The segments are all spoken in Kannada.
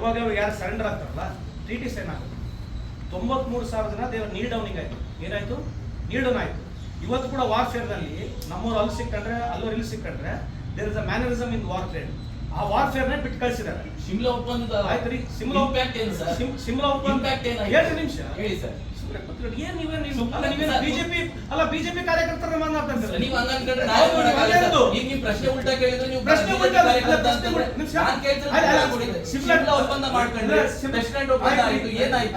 ಯಾವಾಗ ಯಾವಾಗ ಯಾರು ಸರೆಂಡರ್ ಆಗ್ತಾರಲ್ಲ ಟಿ ಟಿ ಸೈನ್ ಆಗುತ್ತೆ ತೊಂಬತ್ಮೂರು ಸಾವಿರ ಜನ ದೇವರು ನೀಲ್ ಡೌನಿಂಗ್ ಆಯಿತು. ಏನಾಯ್ತು? ನೀಲ್ ಡೌನ್ ಆಯಿತು. ಇವತ್ತು ಕೂಡ ವಾರ್ಫೇರ್ನಲ್ಲಿ ನಮ್ಮೂರು ಅಲ್ಲಿ ಸಿಕ್ಕಂಡ್ರೆ ಅಲ್ಲೂರು ಇಲ್ಲಿ ಸಿಕ್ಕಂಡ್ರೆ there is a mannerism in warfare ಆ ವಾರ್ಫೇರ್ನೇ ನ ಬಿಟ್ಟು ಕಳಿಸಿದ್ದಾರೆ. ಶಿಮ್ಲಾ ಒಪ್ಪಂದ ಆಯ್ತು ರೀ. ಸಿಮ್ಲಾ ಸಿಮ್ಲಾ ಒಪ್ಪಂದ ಹೇಳ್ತೀನಿ ನಿಮಿಷ. ಹೇಳಿ ಸರ್. ಬಿಜೆಪಿ ಅಲ್ಲ ಬಿಜೆಪಿ ಕಾರ್ಯಕರ್ತರ ಮಾತನಾಡ್ತಾರೆ ನೀವು. ಈಗ ಪ್ರಶ್ನೆ ಉಲ್ಟಾ ಕೇಳಿದ್ರೆ ಪ್ರಶ್ನೆ ಉಲ್ಟಾ ಒಪ್ಪಂದ ಮಾಡ್ಕೊಂಡ್ರೆ ಪ್ರೆಸಿಡೆಂಟ್ ಒಪ್ಪಂದ ಆಯ್ತು ಏನಾಯ್ತು?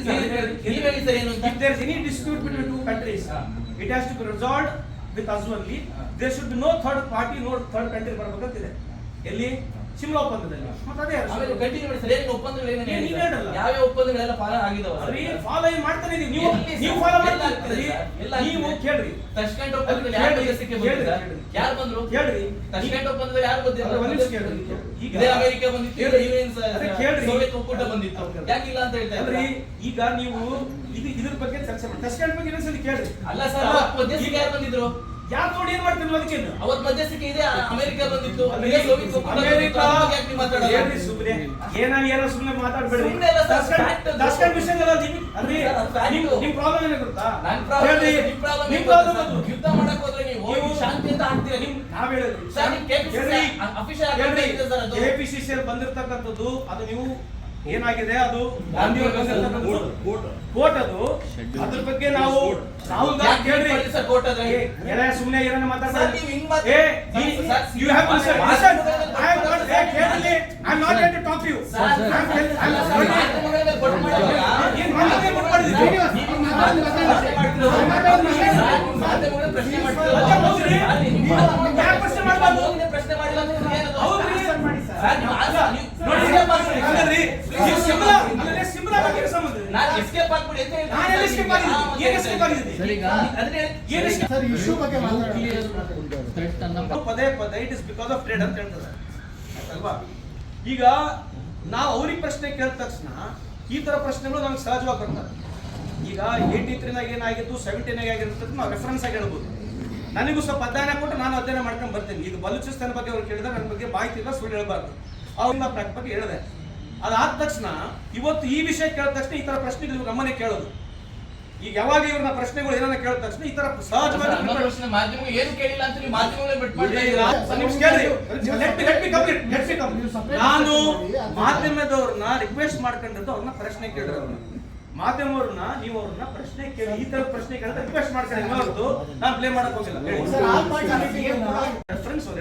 ಸರ್, ಏನ್- ನೀವ್ ಹೇಳಿ sir any dispute to should be no third party, no third country ಬರ್ಬೇಕಂತಿದೆ. ಎಲ್ಲಿ? ಶಿಮ್ಲಾ ಒಪ್ಪಂದದಲ್ಲಿ ಮತ್ತೆ ಅದೇ ಆಮೇಲೆ ಕಂಟಿನ್ಯೂ ಮಾಡಿ ಒಪ್ಪಂದಗಳು ಏನೇನು ನೀವ್ ಒಪ್ಪಂದಗಳೆಲ್ಲ ಪಾಲನೆ ಆಗಿದಾವ ಫಾಲೋ ಮಾಡ್ತಾನೆ ಇದೀವಿ ನೀವು ಎಲ್ಲಿ? ನೀವು ಫಾಲೋ ಎಲ್ಲ ಮಾಡ್ತೀರಿ ಆಗ್ತಿದೆ ಸರ್? ಎಲ್ಲ ನೀವು ಆಗ್ತಿದೆ. ಕೇಳ್ರಿ ತಷ್ಕಂಟ್ ಒಪ್ಪಂದದಲ್ಲಿ ಯಾರು ಕೇಳ್ರಿ, ಮಧ್ಯಸ್ಥಿಕೆ ಕೇಳ್ರಿ, ಬಂದ್ರು? ಕೇಳ್ರಿ. ಯಾರು ಬಂದ್ರು ಕೇಳ್ರಿ ತಷ್ಕಂಟ್ ಒಪ್ಪಂದದಲ್ಲಿ ಯಾರು ಬಂದಿದ್ರು? ಅದ್ರ ಒಂದ್ ನಿಮಿಷ ಕೇಳ್ರಿ. ಈಗ ಇದೇ ಅಮೆರಿಕ ಬಂದಿತ್ತು ಕೇಳ್ರಿ. ಯುಎನ್ ಸ- ಅದೇ ಕೇಳ್ರಿ. ಸೋವಿಯತ್ ಒಕ್ಕೂಟ ಬಂದಿತ್ತು ಹೌದು. ಯಾಕಿಲ್ಲ ಅಂತ ಹೇಳ್ತಾ ಈಗ ನೀವು ಇದು ಇದ್ರ ಬಗ್ಗೆ ಚರ್ಚೆ ಮಾಡಿ ಟಸ್ಕಂಡ್ ಬಗ್ಗೆ ಇನ್ನೊಂದ್ಸಲಿ ಕೇಳ್ರಿ ಅಲ್ಲ ಸರ್ ಅಲ್ಲ, ಮಧ್ಯಸ್ಥಿಕೆ ಯಾರು ಬಂದಿದ್ರು ಯಾರು ನೋಡಿ ಏನ್ ಮಾಡ್ತಿರ್ಲಿಲ್ಲ ಅದಕ್ಕೆ? ಅವತ್ ಮಧ್ಯಸ್ಥಿಕೆ ಇದೆ ಅಮೆರಿಕ ಬಂದಿತ್ತು. ಅಮೆರಿಕ ಅದ್ರ ಯಾಕೆ? ಏನ್ರಿ ಸುಮ್ನೆ ಏನೋ fact ಅದು. ಟಸ್ಕಂಡ್ ವಿಷಯದಲ್ಲ ನೀವು ಅಲ್ರಿ ಸರ್, ಅದು fact. ನಿಮ್ ಪ್ರಾಬ್ಲಮ್ ಏನ ಗೊತ್ತಾ? ನಿಮ್ ಪ್ರಾಬ್ಲಮ್ ಯುದ್ಧ ಮಾಡಕ್ ಹೋದ್ರೆ ನೀವು ಶಾಂತಿ ಅಂತ ಆಗ್ತೀರಾ ನಿಮ್ ನಾವ್ ಹೇಳಿದ್ರಿ ಅಲ್ಲಿ ಬಂದಿರ್ತಕ್ಕಂಥದ್ದು ಅದು ನೀವು ಏನಾಗಿದೆ ಅದು ಗಾಂಧಿ ಕೋಟ್ ಅದು ಅದ್ರ ಬಗ್ಗೆ ನಾವು ರಾಹುಲ್ ಗಾಂಧಿ ಯಾಕೆ ಕೇಳ್ರಿ ಮಾಡಿ ಸರ್ ಕೋರ್ಟ್ ಅದ್ರೆ? ಏ, ಎಲ್ಲ ಸುಮ್ನೆ ಏನೇನೋ ಸರ್, ಮಾತಾಡ್ಬೇಡಿ ನೀವು ಹಿಂಗ್ ಮಾತ್- ಏ sir, sir, you have to sir, listen I am not ಏ ಕೇಳಲಿ I am not to talk you ಏನ್ ನೀವು ಪ್ರಶ್ನೆ ಮಾಡಿಲ್ಲ ಪ್ರಶ್ನೆ ಪ್ರಶ್ನೆ ಮಾಡ್ಬಾರ್ದು? ಮೋದಿನೇ ಪ್ರಶ್ನೆ ಮಾಡಿಲ್ಲ ಅಂದ್ರೆ ಏನದು? ಹೌದು ಸರ್, ನೋಡಿ ಪದೇ ಪದೇ it is because of trade ಅಂತ ಹೇಳ್ತಾರೆ. ಅಲ್ವಾ? ಈಗ ನಾವು ಅವ್ರಿಗೆ ಪ್ರಶ್ನೆ ಕೇಳಿದ ತಕ್ಷಣ ಈ ತರ ಪ್ರಶ್ನೆಗಳು ನಮ್ಗೆ ಸಹಜವಾಗಿ ಬರ್ತಾರೆ ಈಗ ಏಯ್ಟಿ ತ್ರೀನಾಗ ಏನಾಗಿತ್ತು ಸೆವೆಂಟೀನಾಗ ಆಗಿರ್ತದೆ ನಾವು ರೆಫರೆನ್ಸ್ ಆಗಿ ಹೇಳ್ಬೋದು. ನನಗೂ ಸ್ವಲ್ಪ ಅಧ್ಯಯನ ಕೊಟ್ಟು ನಾನು ಅಧ್ಯಯನ ಮಾಡ್ಕೊಂಡು ಬರ್ತೀನಿ. ಈಗ ಬಲೂಚಿಸ್ತಾನ ಬಗ್ಗೆ ಅವ್ರು ಕೇಳಿದ್ರೆ ನನ್ನ ಬಗ್ಗೆ ಮಾಹಿತಿ ಇಲ್ಲ ಸುಳ್ಳು ಹೇಳ್ಬಾರ್ದು. ಪ್ರಾಕ್ ಬಗ್ಗೆ ಹೇಳಿದೆ. ಅದಾದ ತಕ್ಷಣ ಇವತ್ತು ಈ ವಿಷಯ ಕೇಳಿದ ತಕ್ಷಣ ಈ ತರ ಪ್ರಶ್ನೆಗಳು ನಮ್ಮನೆ ಕೇಳೋದು. ಈಗ ಯಾವಾಗ ಇವ್ರನ್ನ ಪ್ರಶ್ನೆಗಳು ಏನನ್ನ ಕೇಳಿದ ತಕ್ಷಣ ಈ ತರ ಸಹಜವಾಗಿ. ನಾನು ಮಾಧ್ಯಮದವ್ರನ್ನ ರಿಕ್ವೆಸ್ಟ್ ಮಾಡ್ಕೊಂಡಿದ್ದು ಅವ್ರನ್ನ ಪ್ರಶ್ನೆ ಕೇಳಿದ್ರು. ಅವ್ರನ್ನ. ಮಾಧ್ಯಮವ್ರನ್ನ ನೀವು ಅವ್ರನ್ನ ಪ್ರಶ್ನೆ ಕೇಳಿ ಈ ತರ ಪ್ರಶ್ನೆ ಕೇಳಿದ್ರೆ ರಿಕ್ವೆಸ್ಟ್ ಮಾಡ್ಕೊಂಡು ಹೊರತು ನಾನು ಪ್ಲೇ ಮಾಡಕ್ ಹೋಗಿಲ್ಲ. ರೆಫರೆನ್ಸ್ ಅವ್ರು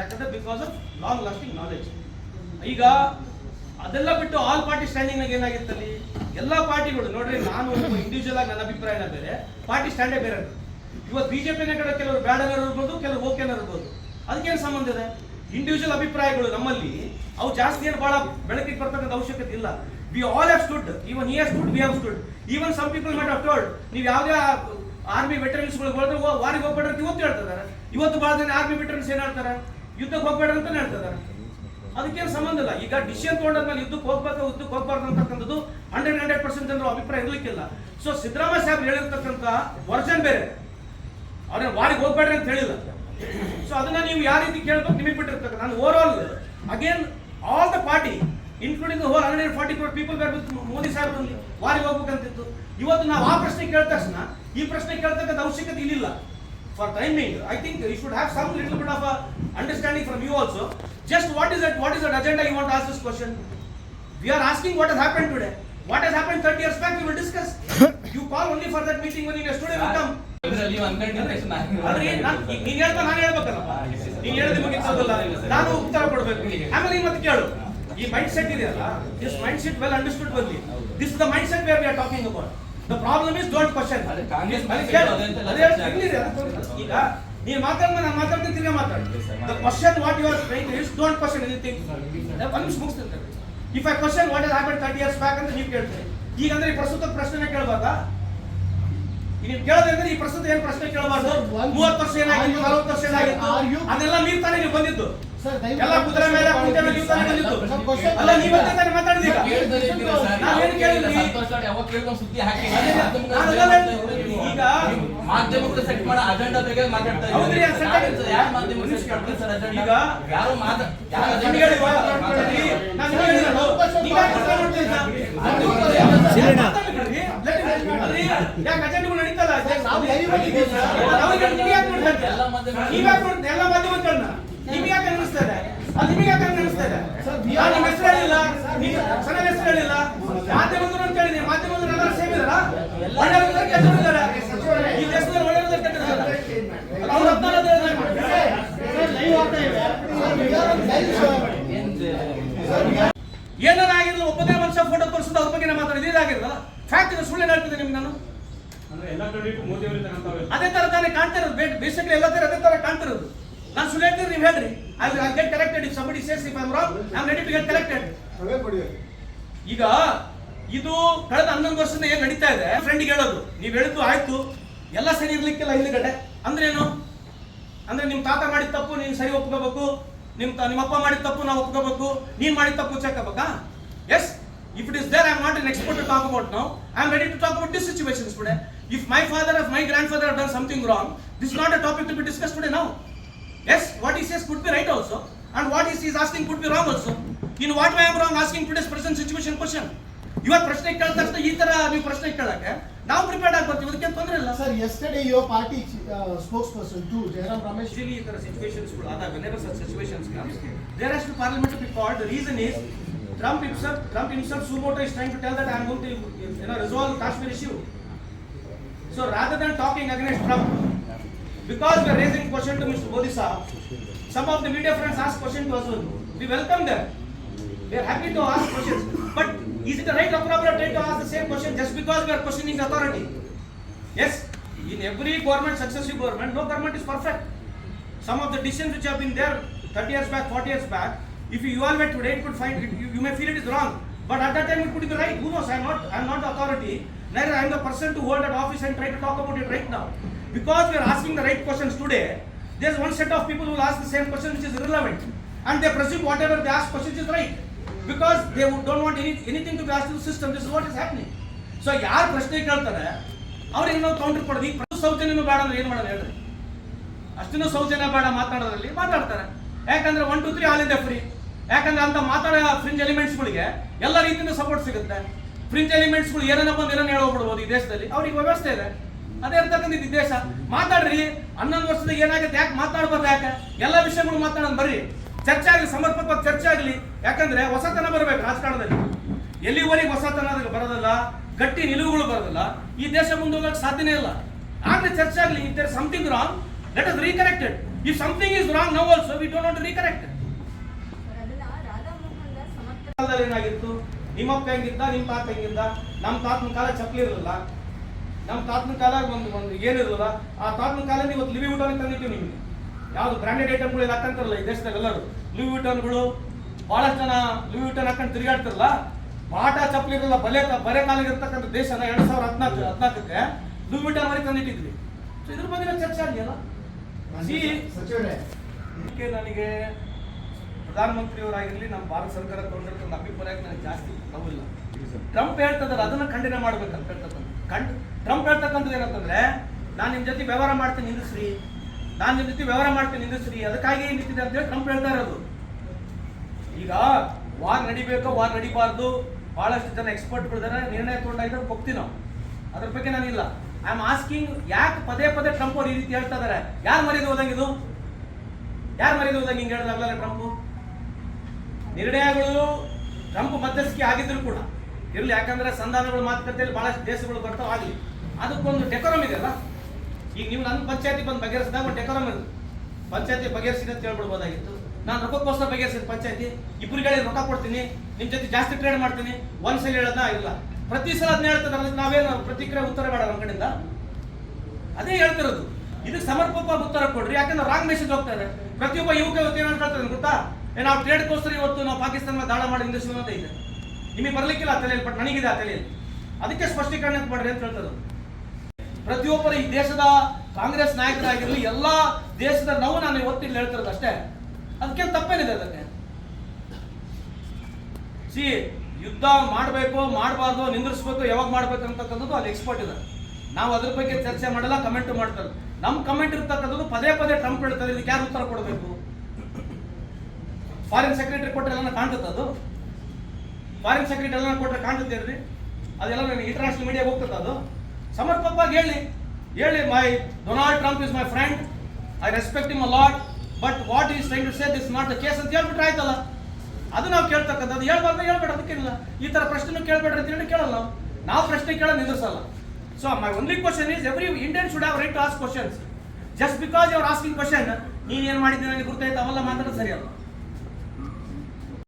ಯಾಕಂದ್ರೆ because of long lasting knowledge ಈಗ ಅದೆಲ್ಲ ಬಿಟ್ಟು ಆಲ್ ಪಾರ್ಟಿ ಸ್ಟ್ಯಾಂಡಿಂಗ್ ನಾಗ ಏನಾಗಿತ್ತಲ್ಲಿ ಎಲ್ಲಾ ಪಾರ್ಟಿಗಳು, ನೋಡ್ರಿ, ನಾನು ಇಂಡಿವಿಜುವಲ್ ಆಗಿ ನನ್ನ ಅಭಿಪ್ರಾಯನ ಬೇರೆ ಪಾರ್ಟಿ ಸ್ಟ್ಯಾಂಡೇ ಬೇರೆ. ಇವತ್ತು ಬಿಜೆಪಿನ ಕಡೆ ಕೆಲವರು ಬೇಡನರು ಇರ್ಬೋದು, ಕೆಲವರು ಓಕೆನರು ಇರ್ಬೋದು. ಅದಕ್ಕೇನು ಸಂಬಂಧ ಇದೆ? ಇಂಡಿವಿಜುವಲ್ ಅಭಿಪ್ರಾಯಗಳು ನಮ್ಮಲ್ಲಿ, ಅವು ಜಾಸ್ತಿ ಏನು ಬಹಳ ಬೆಳಕಿಗೆ ಬರ್ತಕ್ಕಂಥ ಅವಶ್ಯಕತೆ ಇಲ್ಲ. We all have stood even ಈ stood we have stood even some people might of told ನೀವು ಯಾವುದೇ ಆರ್ಮಿ ವೆಟರನ್ಸ್ಗಳಿಗೆ ಹೋದ್ರೆ ವಾರಿಗೆ ಹೋಗ್ಬೇಡ್ರಿ ಇವತ್ತು ಹೇಳ್ತಿದ್ದಾರೆ. ಇವತ್ತು ಬಹಳ ಜನ ಆರ್ಮಿ ವೆಟರನ್ಸ್ ಏನ್ ಹೇಳ್ತಾರೆ? ಯುದ್ಧಕ್ಕೆ ಹೋಗ್ಬೇಡ್ರಿ ಅಂತ ಹೇಳ್ತಿದ್ದಾರೆ. ಅದಕ್ಕೇನು ಸಂಬಂಧ ಇಲ್ಲ. ಈಗ ಡಿಸಿಷನ್ ತಗೊಂಡಾದ್ಮೇಲೆ ಯುದ್ಧಕ್ಕೆ ಹೋಗ್ಬೇಕು, ಯುದ್ಧಕ್ಕೆ ಹೋಗ್ಬಾರ್ದು ಅಂತಕ್ಕಂಥದ್ದು ಹಂಡ್ರೆಡ್ ಹಂಡ್ರೆಡ್ ಪರ್ಸೆಂಟ್ ಜನರು ಅಭಿಪ್ರಾಯ ಇರಲಿಕ್ಕಿಲ್ಲ. ಸೊ ಸಿದ್ದರಾಮಯ್ಯ ಸಾಹೇಬ್ ಹೇಳಿರ್ತಕ್ಕಂಥ ವರ್ಜನ್ ಬೇರೆ. ಅವ್ರನ್ನ ವಾರಿಗೆ ಹೋಗ್ಬೇಡ್ರಿ ಅಂತ ಹೇಳಿಲ್ಲ. ಸೊ ಅದನ್ನ ನೀವು ಯಾವ ರೀತಿ ಕೇಳ್ಬೇಕು ನಿಮಗೆ ಬಿಟ್ಟಿರ್ತಕ್ಕ ನಾನು over all again all the party including whole hundred forty crore people ಬರ್ಬೇಕು ಮೋದಿ ಸಾಹೇಬ್ ವಾರಿಗೆ ಹೋಗ್ಬೇಕಂತಿತ್ತು. ಇವತ್ತು ನಾವು ಆ ಪ್ರಶ್ನೆ ಕೇಳಿದ ತಕ್ಷಣ ಈ ಪ್ರಶ್ನೆ ಕೇಳ್ತಕ್ಕಂಥ ಅವಶ್ಯಕತೆ ಇಲ್ಲ for timing I think you should have some little bit of understanding from you also just what is that what is that agenda you want as this question We are asking what has happened today. What has happened 30 years back, we will discuss. You call only for that meeting when you yesterday will come. ನಾನು- ಏನ್ ನಾನ್- ಹೇಳ್ಬೇಕಲ್ಲ? ನೀನ್ ಹೇಳಿದ ಮುಗಿತದಲ್ಲ ನಾನು ಉತ್ತರ ಕೊಡ್ಬೇಕು. ಆಮೇಲೆ ಮತ್ತೆ ಕೇಳು. ಈ ಮೈಂಡ್ ಸೆಟ್ ಇದೆಯಲ್ಲ? This mind set well understood ಬನ್ನಿ. This the mind set where we are talking about the problem is don't question ಅದೇ ಕಾಂಗ್ರೆಸ್. ಈಗ ನೀನ್ ಮಾತಾಡ್ಮ ನಾನು ಮಾತಾಡ್ತೀನಿ ತಿರ್ಗಾ ಮಾತಾಡ್ತೀನಿ. The question what you are train is don't question anything ಒಂದು ನಿಮಿಷ ಮುಗಿಸ್ತೀನಿ. If I question what is happen thirty years back ಅಂತ ನೀವು ಕೇಳ್ತೀರಿ. ಈಗಂದ್ರೆ ಈ ಪ್ರಸ್ತುತ ಪ್ರಶ್ನೆ ಕೇಳುವಾಗ ನೀವು ಕೇಳೋದು ಅಂದ್ರೆ ಈ ಪ್ರಸ್ತುತ ಏನ್ ಪ್ರಶ್ನೆ ಕೇಳಬಾರ್ದು? ಮೂವತ್ತು ವರ್ಷ ಏನಾಗಿತ್ತು ನಲವತ್ತು ವರ್ಷ ಏನಾಗಿತ್ತು? ಅದೆಲ್ಲ ನೀವು ತಾನೇ ನೀವು ಬಂದಿದ್ದು. ಎಲ್ಲ ಕುದುರೆ ಮೇಲೆ ಕುಂಟೆ ನೀವು ಅಲ್ಲ ನೀವು ಅಂತಾನೆ ನಾನು ಏನು ಈಗ ಮಾಧ್ಯಮಕ್ಕೆ ಸೆಟ್ ಅಜೆಂಡಾ ಬಗ್ಗೆ ಮಾತಾಡ್ತಾ ಯಾರು ಮಾಧ್ಯಮ ಎಲ್ಲ ಮಾಧ್ಯಮ ನಿಮ್ಗೆ ಯಾಕೆ ಅನಿಸ್ತಾ ಇದೆ? ಅದು ನಿಮಗೆ ಯಾಕೆ ಅನ್ನಿಸ್ತಾ ಇದೆ? ನಿಮ್ಮ ಹೆಸರು ಹೇಳಿಲ್ಲ? ನೀವು ಚೆನ್ನಾಗಿ ಹೆಸರು ಹೇಳಿಲ್ಲ? ಮಾಧ್ಯಮದವರು ಅಂತ ಹೇಳಿ ಮಾಧ್ಯಮದವರು ಎಲ್ಲರೂ ಸೇಮ್ ಇದಾರ? ಈ ದೇಶದಲ್ಲಿ ಅವ್ರ ಹದಿನಾರು ಏನಾರ ಆಗಿರಲಿಲ್ಲ ಒಬ್ಬನೇ ಮನುಷ್ಯ ಫೋಟೋ ತೋರಿಸಿದ ಅವ್ರ ಬಗ್ಗೆ ಮಾತಾಡಿದ್ರೆ ಇದಾಗಿರಲ್ಲ ಫ್ಯಾಕ್ಟ್ ಇದೆ ಸುಳ್ಳು ಹೇಳ್ತಿದ್ದೆ ನಿಮ್ಗೆ ನಾನು. ಅದೇ ತರ ತಾನೇ ಕಾಣ್ತಿರೋದು ಬೇಸಿಕಲಿ ಎಲ್ಲ ತರ ಅದೇ ತರ ಕಾಣ್ತಿರೋದು ನಾನು ಹೇಳ್ತೀನಿ ನೀವು ಹೇಳ್ರಿ. I will get corrected if somebody says if I'm I am ready to get collected ಈಗ ಇದು ಕಳೆದ ಹನ್ನೊಂದು ವರ್ಷದಿಂದ ಏನು ನಡೀತಾ ಇದೆ? ಫ್ರೆಂಡ್ಗೆ ಹೇಳೋದು. ನೀವು ಹೇಳಿದ್ದು ಆಯ್ತು. ಎಲ್ಲ ಸರಿ ಇರ್ಲಿಕ್ಕಿಲ್ಲ ಹಿಂದ್ಗಡೆ. ಅಂದ್ರೆ ಏನು? ಅಂದ್ರೆ ನಿಮ್ಮ ತಾತ ಮಾಡಿದ ತಪ್ಪು ನೀನು ಸರಿ ಒಪ್ಕೋಬೇಕು. ನಿಮ್ಮ ನಿಮ್ಮ ಅಪ್ಪ ಮಾಡಿದ ತಪ್ಪು ನಾವು ಒಪ್ಕೋಬೇಕು. ನೀನು ಮಾಡಿದ ತಪ್ಪು ಚೆಕ್ಕಬೇಕಾ yes if it is there I am not an expert to talk about now I am ready to talk about this situations today if my father of my grandfather have done something wrong this not a topic to be discuss today now Yes, what he says could be right also, and what he is asking could be wrong also. In what way I am wrong asking today's present situation question? ಇವಾಗ ಪ್ರಶ್ನೆ ಕೇಳಿದ ತಕ್ಷಣ ಈ ತರ ನೀವು ಪ್ರಶ್ನೆ ಕೇಳಕ್ಕೆ ನಾವು ಪ್ರಿಪೇರ್ಡ್ ಆಗಿ ಬರ್ತೀವಿ ಅದಕ್ಕೆ ತೊಂದರೆ ಇಲ್ಲ Sir, yesterday your party uh, spokesperson too, Jairam Ramesh, Usually ಈ ತರ situations ಗಳು ಆದಾಗ whenever such situations comes, there has to parliament to be called. The reason is Trump himself, Trump himself, Sumoto is trying to tell that I am going to, you know, resolve Kashmir issue. So rather than talking against Trump, because we are raising question to Mr. Modi Saab, some of the media friends ask question to us. We welcome them. We are happy to ask questions. But is it the right appropriate to ask the same question just because we are questioning the authority? Yes, in every government, successive government, no government is perfect. Some of the decisions which have been there 30 years back, 40 years back, if you evaluate today, it could find it, you, you may feel it is wrong. But at that time it could be right. Who knows? I am not I am not the authority. Neither I am the person to hold that office and try to talk about it right now. Because we are asking the right questions today, there is one set of people who will ask the same question which is irrelevant. And they presume whatever they ask questions is right. Because they don't want any, anything to be asked to the system. This is what is happening. So ಯಾರು ಪ್ರಶ್ನೆ ಕೇಳ್ತಾರೆ ಅವ್ರಿಗೆ ನಾವು ಕೌಂಟರ್ ಕೊಡೋದು ಈಗ ಸೌಜನ್ಯನೂ ಬೇಡ ಅಂದ್ರೆ ಏನು ಮಾಡೋದು ಹೇಳ್ರಿ ಅಷ್ಟನ್ನು ಸೌಜನ್ಯ ಬೇಡ ಮಾತಾಡೋದ್ರಲ್ಲಿ ಮಾತಾಡ್ತಾರೆ ಯಾಕಂದ್ರೆ one two three all India free ಯಾಕಂದ್ರೆ ಅಂತ ಮಾತಾಡೋ ಫ್ರಿಂಜ್ ಎಲಿಮೆಂಟ್ಸ್ಗಳಿಗೆ ಎಲ್ಲ ರೀತಿಯಿಂದ ಸಪೋರ್ಟ್ ಸಿಗುತ್ತೆ ಫ್ರಿಂಜ್ ಎಲಿಮೆಂಟ್ಸ್ಗಳು ಏನೇನಪ್ಪ ಏನೇನು ಏನನ್ನ ಹೇಳೋಗ್ಬಿಡ್ಬೋದು ಈ ದೇಶದಲ್ಲಿ ಅವ್ರಿಗೆ ವ್ಯವಸ್ಥೆ ಇದೆ ಅದೇ ಇರ್ತಕ್ಕಂಥ ಉದ್ದೇಶ ದೇಶ. ಮಾತಾಡ್ರಿ, ಹನ್ನೊಂದು ವರ್ಷದಾಗ ಏನಾಗುತ್ತೆ ಯಾಕೆ ಮಾತಾಡ್ಬಾರ್ದು ಯಾಕೆ? ಎಲ್ಲ ವಿಷಯಗಳು ಮಾತಾಡೋದು ಬರ್ರಿ. ಚರ್ಚೆ ಆಗಲಿ ಸಮರ್ಪಕವಾಗಿ ಚರ್ಚೆ ಆಗಲಿ ಯಾಕಂದ್ರೆ ಹೊಸತನ ಬರಬೇಕು ರಾಜಕಾರಣದಲ್ಲಿ. ಎಲ್ಲಿವರೆಗೆ ಹೊಸತನ ಬರೋದಲ್ಲ, ಗಟ್ಟಿ ನಿಲುವುಗಳು ಬರೋದಿಲ್ಲ. ಈ ದೇಶ ಮುಂದೋಗಕ್ಕೆ ಸಾಧ್ಯನೇ ಇಲ್ಲ. ಆಗ್ಲೇ ಚರ್ಚೆ ಆಗಲಿ if there something wrong let us recorrected if something is wrong now also we don't want recorrect ಏನಾಗಿತ್ತು? ನಿಮ್ಮಪ್ಪ ಹೆಂಗಿದ್ದ, ನಿಮ್ಮ ತಾತ ಹೆಂಗಿದ್ದ? ನಮ್ಮ ತಾತನ ಕಾಲ ಚಪ್ಪಲಿ ಇರಲಿಲ್ಲ. ನಮ್ಮ ತಾತನ ಕಾಲ ಒಂದು ಒಂದು ಏನಿರಲ್ಲ ಆ ತಾತನ ಕಾಲದಲ್ಲಿ ಇವತ್ತು ಲಿವಿ ಊಟನ ತಂದಿದ್ದೀವಿ ನಿಮಗೆ. ಯಾವುದು ಬ್ರಾಂಡೆಡ್ ಐಟಮ್ಗಳು ಎಲ್ಲ ಹಾಕಂತಾರಲ್ಲ ಈ ದೇಶದಾಗ ಎಲ್ಲರೂ ಲಿವಿ ಊಟನ್ಗಳು ಬಹಳಷ್ಟು ಜನ ಲಿವಿ ಊಟನ್ ಹಾಕೊಂಡು ತಿರುಗಾಡ್ತಿರಲ್ಲ ಬಾಟ ಚಪ್ಪಲಿ ಇರಲ್ಲ ಬಲೆ ಬರೆ ಕಾಲಿಗೆ ಇರ್ತಕ್ಕಂಥ ದೇಶನ ಎರಡ್ ಸಾವಿರದ ಹದಿನಾಲ್ಕು ಹದಿನಾಲ್ಕಕ್ಕೆ ಲಿವಿ ಊಟನ್ ಮಾಡಿ ತಂದಿಟ್ಟಿದ್ವಿ. ಸೊ ಇದ್ರ ಬಗ್ಗೆ ಚರ್ಚೆ ಆಗಲಿಲ್ಲ ನನಗೆ ಪ್ರಧಾನಮಂತ್ರಿಯವರಾಗಿರ್ಲಿ ನಮ್ಮ ಭಾರತ ಸರ್ಕಾರ ತಗೊಂಡಿರ್ತಕ್ಕಂಥ ಅಭಿಪ್ರಾಯಕ್ಕೆ ನನಗೆ ಜಾಸ್ತಿ ನೋವಿಲ್ಲ ಟ್ರಂಪ್ ಹೇಳ್ತದ್ರೆ ಅದನ್ನ ಖಂಡನೆ ಮಾಡ್ಬೇಕಂತ ಹೇಳ್ತಕ್ಕಂಥ ಕಂಡ್ ಟ್ರಂಪ್ ಹೇಳ್ತಕ್ಕಂಥದ್ದು ಏನಂತಂದ್ರೆ ನಾನು ನಿಮ್ಮ ಜೊತೆ ವ್ಯವಹಾರ ಮಾಡ್ತೀನಿ ನಿಲ್ಲಿಸ್ರಿ ನಾನು ನಿಮ್ಮ ಜೊತೆ ವ್ಯವಹಾರ ಮಾಡ್ತೀನಿ ನಿಲ್ಲಿಸ್ರಿ ಅದಕ್ಕಾಗಿ ನಿಂತಿದೆ ಅಂತ ಹೇಳಿ ಟ್ರಂಪ್ ಹೇಳ್ತಾ ಇರೋದು. ಈಗ ವಾರ್ ನಡಿಬೇಕು ವಾರ್ ನಡಿಬಾರ್ದು ಬಹಳಷ್ಟು ಜನ ಎಕ್ಸ್ಪರ್ಟ್ಗಳಿದ್ದಾರೆ ನಿರ್ಣಯ ತಗೊಂಡಾಗಿದ್ರೆ ಹೋಗ್ತೀವಿ ನಾವು. ಅದ್ರ ಬಗ್ಗೆ ನಾನಿಲ್ಲ ಐ ಆಮ್ ಆಸ್ಕಿಂಗ್ ಯಾಕೆ ಪದೇ ಪದೇ ಟ್ರಂಪ್ ಅವ್ರು ಈ ರೀತಿ ಹೇಳ್ತಾ ಇದಾರೆ? ಯಾರು ಮರ್ಯಾದೆ ಇದು? ಯಾರು ಮರ್ಯಾದೆ ಹೋದಂಗೆ ಹಿಂಗೆ ಹೇಳಿದಾಗಲ್ಲ ಟ್ರಂಪ್ ನಿರ್ಣಯಗಳು ಟ್ರಂಪ್ ಮಧ್ಯಸ್ಥಿಕೆ ಆಗಿದ್ರು ಕೂಡ ಇರಲಿ, ಯಾಕಂದ್ರೆ ಸಂಧಾನಗಳು, ಮಾತುಕತೆಯಲ್ಲಿ ಬಹಳಷ್ಟು ದೇಶಗಳು ಬರ್ತಾವ, ಆಗಲಿ. ಅದಕ್ಕೊಂದು ಡೆಕೋರಮ್ ಇದೆಯಲ್ಲ ಈಗ ನೀವು ನನ್ನ ಪಂಚಾಯತಿ ಬಂದು ಬಗೆಹರಿಸಿದಾಗ ಒಂದು ಡೆಕೋರಮ್ ಇರುತ್ತೆ. ಪಂಚಾಯತಿ ಬಗೆಹರಿಸಿದೆ ಅಂತ ಹೇಳ್ಬಿಡ್ಬೋದಾಗಿತ್ತು. ನಾನು ರೊಕ್ಕಕ್ಕೋಸ್ಕರ ಬಗೆಹರಿಸಿದ ಪಂಚಾಯತಿ. ಇಬ್ಬರಿಗೆ ರೊಕ್ಕ ಕೊಡ್ತೀನಿ. ನಿಮ್ಮ ಜೊತೆ ಜಾಸ್ತಿ ಟ್ರೇಡ್ ಮಾಡ್ತೀನಿ. ಒಂದು ಸಲ ಹೇಳೋದ ಇಲ್ಲ. ಪ್ರತಿ ಸಲ ಅದನ್ನ ಹೇಳ್ತಾರೆ, ಅದಕ್ಕೆ ನಾವೇನು ಪ್ರತಿಕ್ರಿಯೆ, ಉತ್ತರ ಬೇಡ ನಮ್ಮ ಕಡೆಯಿಂದ? ಅದೇ ಹೇಳ್ತಿರೋದು. ಇದಕ್ಕೆ ಸಮರ್ಪಕವಾಗಿ ಉತ್ತರ ಕೊಡ್ರಿ. ಯಾಕಂದ್ರೆ ರಾಂಗ್ ಮೆಸೇಜ್ ಹೋಗ್ತಾ ಇದೆ. ಪ್ರತಿಯೊಬ್ಬ ಯುವಕ ಅಂತ ಹೇಳ್ತದೆ ಗೊತ್ತಾ? ನಾವು ಟ್ರೇಡ್ಗೋಸ್ಕರ ಇವತ್ತು ನಾವು ಪಾಕಿಸ್ತಾನ ದಾಳ ಮಾಡಿ ನಿಲ್ಲಿಸುವ ಅಂತ ಇದೆ ನಿಮಗೆ ಬರಲಿಕ್ಕಿಲ್ಲ ತಲೆಯಲ್ಲಿ ಬಟ್ ನನಗಿದೆ ಆ ತಲೆಯಲ್ಲಿ. ಅದಕ್ಕೆ ಸ್ಪಷ್ಟೀಕರಣ ಮಾಡ್ರಿ ಅಂತ ಹೇಳ್ತಾರೆ ಪ್ರತಿಯೊಬ್ಬರು ಈ ದೇಶದ ಕಾಂಗ್ರೆಸ್ ನಾಯಕರಾಗಿರಲಿ, ಎಲ್ಲ ದೇಶದ ನೋವು ನಾನು ಇವತ್ತು ಇಲ್ಲಿ ಹೇಳ್ತಿರೋದು ಅಷ್ಟೇ. ಅದಕ್ಕೆ ತಪ್ಪೇನಿದೆ ಅದಕ್ಕೆ. ಸಿ, ಯುದ್ಧ ಮಾಡಬೇಕು, ಮಾಡಬಾರ್ದು, ನಿಂದಿರಿಸ್ಬೇಕು, ಯಾವಾಗ ಮಾಡ್ಬೇಕು ಅಂತಕ್ಕಂಥದ್ದು ಅಲ್ಲಿ ಎಕ್ಸ್ಪರ್ಟ್ ಇದೆ ನಾವು ಅದ್ರ ಬಗ್ಗೆ ಚರ್ಚೆ ಮಾಡಲ್ಲ ಕಮೆಂಟ್ ಮಾಡ್ತಾರೆ. ನಮ್ಮ ಕಮೆಂಟ್ ಇರ್ತಕ್ಕಂಥದ್ದು ಪದೇ ಪದೇ ಟ್ರಂಪ್ ಹೇಳ್ತಾರೆ, ಇದಕ್ಕೆ ಯಾರು ಉತ್ತರ ಕೊಡಬೇಕು? ಫಾರಿನ್ ಸೆಕ್ರೆಟರಿ ಕೊಟ್ಟರೆ ಎಲ್ಲ ಕಾಣ್ತದೆ ಅದು? ಫಾರಿನ್ ಸೆಕ್ರೆಟರಿ ಎಲ್ಲ ಕೊಟ್ಟರೆ ಕಾಣ್ತದೆ ರೀ ಅದೆಲ್ಲ ನನಗೆ ಇಂಟರ್ನ್ಯಾಷನಲ್ ಮೀಡಿಯಾಗೆ ಹೋಗ್ತದೆ ಅದು? ಸಮರ್ಪಕವಾಗಿ ಹೇಳಿ. ಹೇಳಿ my Donald Trump is my friend I respect him a lot but what is trying to say this not the case ಅಂತ ಹೇಳ್ಬಿಟ್ರೆ ಆಯ್ತಲ್ಲ? ಅದು ನಾವು ಕೇಳ್ತಕ್ಕಂಥದ್ದು. ಹೇಳ್ಬಾರ್ದು, ಹೇಳ್ಬೇಡ, ಅದಕ್ಕೇನಿಲ್ಲ. ಈ ಥರ ಪ್ರಶ್ನೆ ಕೇಳ್ಬೇಡ್ರಿ ಅಂತ ಹೇಳಿ ಕೇಳಲ್ಲ ನಾವು ನಾವು ಪ್ರಶ್ನೆ ಕೇಳೋದು ನಿಲ್ಲಿಸಲ್ಲ. So my only question is every Indian should have right to ask questions just because you are asking question ನೀನು ಏನು ಮಾಡಿದ್ದೀನಿ ನನಗೆ ಗೊತ್ತಾಯ್ತು ಅವೆಲ್ಲ ಮಾತಾಡೋದು ಸರಿಯಲ್ಲ.